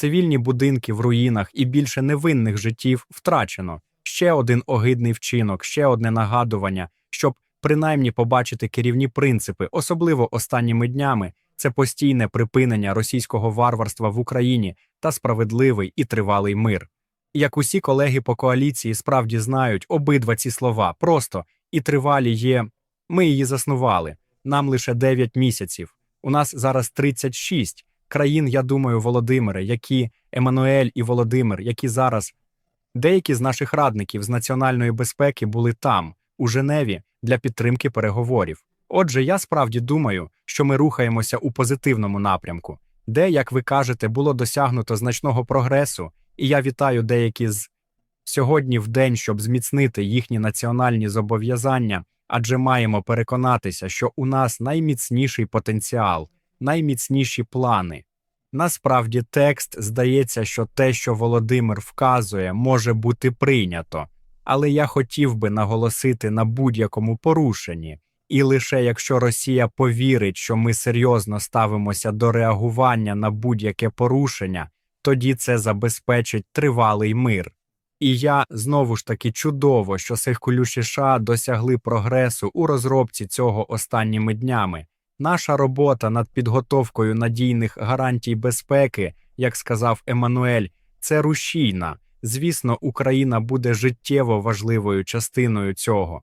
Цивільні будинки в руїнах і більше невинних життів втрачено. Ще один огидний вчинок, ще одне нагадування, щоб принаймні побачити керівні принципи, особливо останніми днями, це постійне припинення російського варварства в Україні та справедливий і тривалий мир. Як усі колеги по коаліції справді знають обидва ці слова, просто і тривалі є. Ми її заснували. Нам лише 9 місяців. У нас зараз 36 країн, я думаю, Володимире, які Еммануель і Володимир, які зараз деякі з наших радників з національної безпеки були там, у Женеві, для підтримки переговорів. Отже, я справді думаю, що ми рухаємося у позитивному напрямку, де, як ви кажете, було досягнуто значного прогресу, і я вітаю деякі з сьогодні в день, щоб зміцнити їхні національні зобов'язання, адже маємо переконатися, що у нас найміцніший потенціал, найміцніші плани. Насправді, текст здається, що те, що Володимир вказує, може бути прийнято, але я хотів би наголосити на будь-якому порушенні. І лише якщо Росія повірить, що ми серйозно ставимося до реагування на будь-яке порушення, тоді це забезпечить тривалий мир. І я знову ж таки чудово, що Сейхкулюші США досягли прогресу у розробці цього останніми днями. Наша робота над підготовкою надійних гарантій безпеки, як сказав Еммануель, це рушійна. Звісно, Україна буде життєво важливою частиною цього.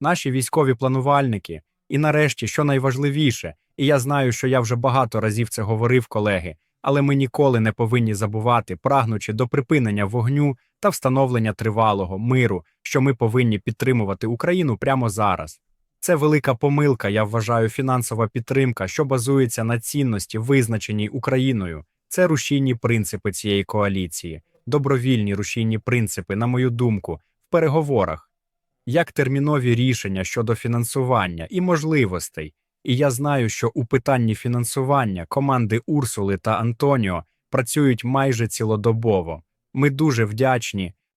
Наші військові планувальники, і нарешті, що найважливіше, і я знаю, що я вже багато разів це говорив, колеги, але ми ніколи не повинні забувати, прагнучи до припинення вогню та встановлення тривалого миру, що ми повинні підтримувати Україну прямо зараз. Це велика помилка, я вважаю, фінансова підтримка, що базується на цінності, визначеній Україною. Це рушійні принципи цієї коаліції, добровільні рушійні принципи, на мою думку, в переговорах, як термінові рішення щодо фінансування і можливостей. І я знаю, що у питанні фінансування команди Урсули та Антоніо працюють майже цілодобово. Ми дуже вдячні